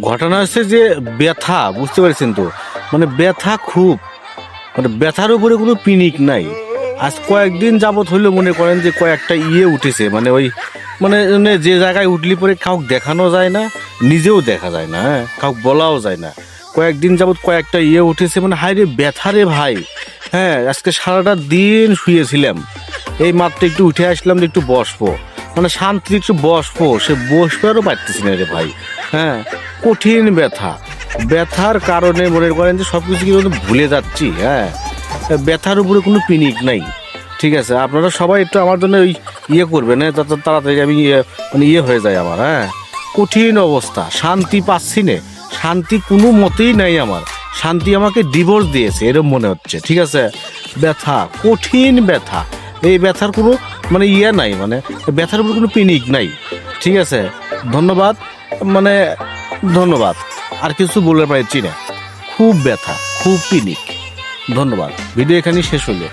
ঘটনা হচ্ছে যে ব্যথা, বুঝতে পারছেন তো? মানে ব্যথা খুব। মানে ব্যথার উপরে কোনো পিনিক নাই। আজ কয়েকদিন যাবত হইলে মনে করেন যে কয়েকটা ইয়ে উঠেছে মানে ওই মানে যে জায়গায় উঠলি পরে কাউকে দেখানো যায় না, নিজেও দেখা যায় না হ্যাঁ? কাউকে বলাও যায় না। কয়েকদিন যাবত কয়েকটা ইয়ে উঠেছে মানে হাই রে ব্যথা রে ভাই। হ্যাঁ আজকে সারাটা দিন শুয়েছিলাম। এই মাত্র একটু উঠে আসলাম একটু বসবো। মানে শান্তি একটু বসবো, সে বসবে আরও পারতেছি না রে ভাই। হ্যাঁ কঠিন ব্যথা। ব্যথার কারণে মনে করেন যে সব কিছু কিন্তু ভুলে যাচ্ছি হ্যাঁ। ব্যথার উপরে কোনো পিনিক নাই, ঠিক আছে। আপনারা সবাই একটু আমার জন্য ওই ইয়ে করবেন হ্যাঁ যত তাড়াতাড়ি আমি ইয়ে মানে ইয়ে হয়ে যায় আমার হ্যাঁ। কঠিন অবস্থা, শান্তি পাচ্ছি না। শান্তি কোনো মতেই নাই আমার। শান্তি আমাকে ডিভোর্স দিয়েছে এরকম মনে হচ্ছে, ঠিক আছে। ব্যথা, কঠিন ব্যথা। এই ব্যথার কোনো মানে ইয়ে নাই মানে ব্যথার উপর কোনো পিনিক নাই। ঠিক আছে? ধন্যবাদ মানে ধন্যবাদ। আর কিছু বলে পারছি না। খুব ব্যথা, খুব পিনিক। ধন্যবাদ। ভিডিও এখানেই শেষ হলো।